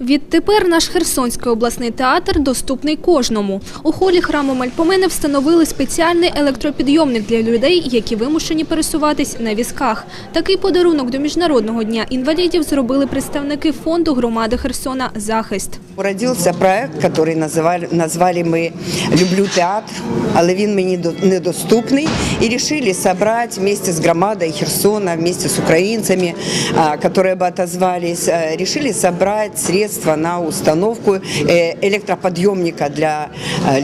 Відтепер наш Херсонський обласний театр доступний кожному. У холі храму Мальпомени встановили спеціальний електропідйомник для людей, які вимушені пересуватись на візках. Такий подарунок до Міжнародного дня інвалідів зробили представники фонду громади Херсона «Захист». Родився проект, який називали, назвали ми «Люблю театр», але він мені до- недоступний. І вирішили зібрати вместе з громадою Херсона, вместе з українцями, які б отозвались, а, решили зібрати средства на установку електроподйомника для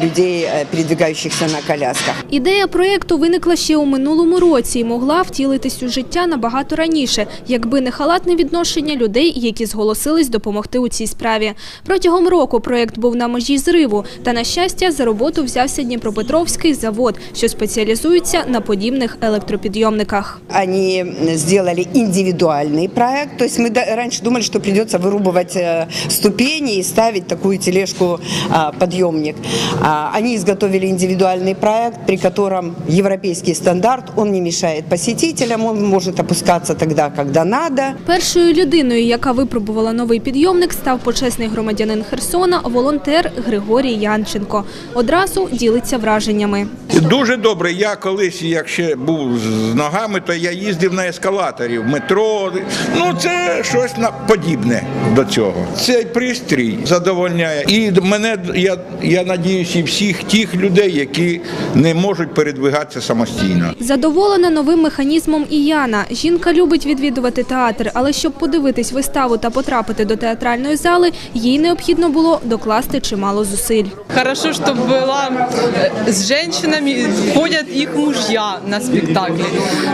людей, е, передвигаючихся на колясках. Ідея проєкту виникла ще у минулому році і могла втілитись у життя набагато раніше, якби не халатне відношення людей, які зголосились допомогти у цій справі. Протягом року проєкт був на межі зриву, та на щастя за роботу взявся Дніпропетровський завод, що спеціалізується на подібних електропідйомниках. Они сделали индивидуальный проект. То есть мы да- раньше думали, что придется вырубывать э, ступени и ставить такую тележку а, подъемник. А, Они изготовили индивидуальный проект, при котором европейский стандарт, он не мешает посетителям, он может опускаться тогда, когда надо. Першою людиною, яка випробувала новий підйомник, став почесний громадянин Херсона, волонтер Григорій Янченко. Одразу ділиться враженнями. Дуже добре. Я колись, як ще був з ногами, то я їздив на ескалаторі в метро. Ну це щось на подібне до цього. Цей пристрій задовольняє. І мене я, я надіюся, і всіх тих людей, які не можуть передвигатися самостійно. Задоволена новим механізмом і Яна. Жінка любить відвідувати театр, але щоб подивитись виставу та потрапити до театральної зали, їй необхідно було докласти чимало зусиль. Хорошо, что была э, с женщинами, ходят их мужья на спектакле.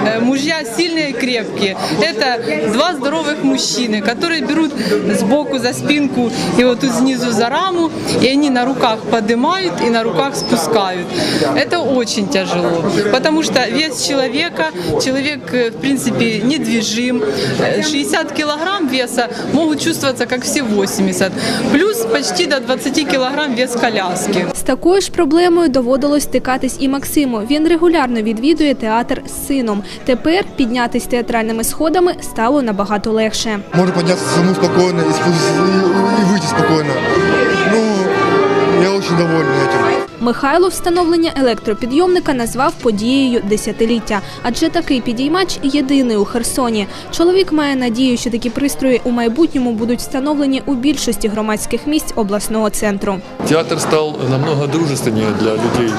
Э, Мужья сильные и крепкие. Это два здоровых мужчины, которые берут сбоку за спинку и вот тут снизу за раму, и они на руках поднимают и на руках спускают. Это очень тяжело, потому что вес человека, человек э, в принципе недвижим, Э, 60 килограмм веса могут чувствоваться как все 80, плюс почти до 20 кілограм вес коляски. З такою ж проблемою доводилось стикатись і Максиму. Він регулярно відвідує театр з сином. Тепер піднятись театральними сходами стало набагато легше. Можу піднятися саму спокойно і вийти спокойно. Ну, я дуже довольний этим. Михайло встановлення електропідйомника назвав подією десятиліття, адже такий підіймач єдиний у Херсоні. Чоловік має надію, що такі пристрої у майбутньому будуть встановлені у більшості громадських місць обласного центру. Театр стал намного дружественнее для людей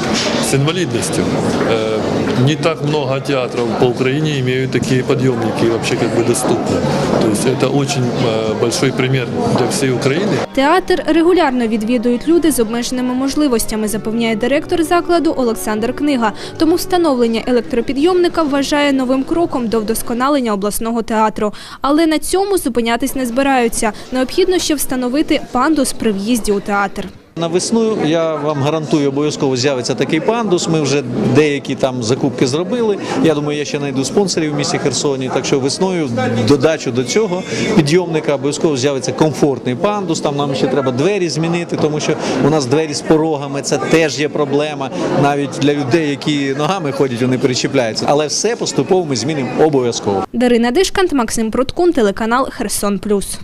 с инвалидностью. Э, Не так много театров по Украине имеют такие подъемники и вообще как бы доступны. То есть это очень э, большой пример для всей Украины. Театр регулярно відвідують люди з обмеженими можливостями, запевняє директор закладу Олександр Книга. Тому встановлення електропідйомника вважає новим кроком до вдосконалення обласного театру. Але на цьому зупинятись не збираються. Необхідно ще встановити пандус при в'їзді у театр. На весну я вам гарантую, обов'язково з'явиться такий пандус. Ми вже деякі там закупки зробили. Я думаю, я ще знайду спонсорів в місті Херсоні. Так що весною додачу до цього підйомника обов'язково з'явиться комфортний пандус. Там нам ще треба двері змінити, тому що у нас двері з порогами це теж є проблема. Навіть для людей, які ногами ходять, вони перечіпляються. Але все поступово ми змінимо обов'язково. Дарина Дишкант, Максим Пруткун, телеканал Херсон Плюс.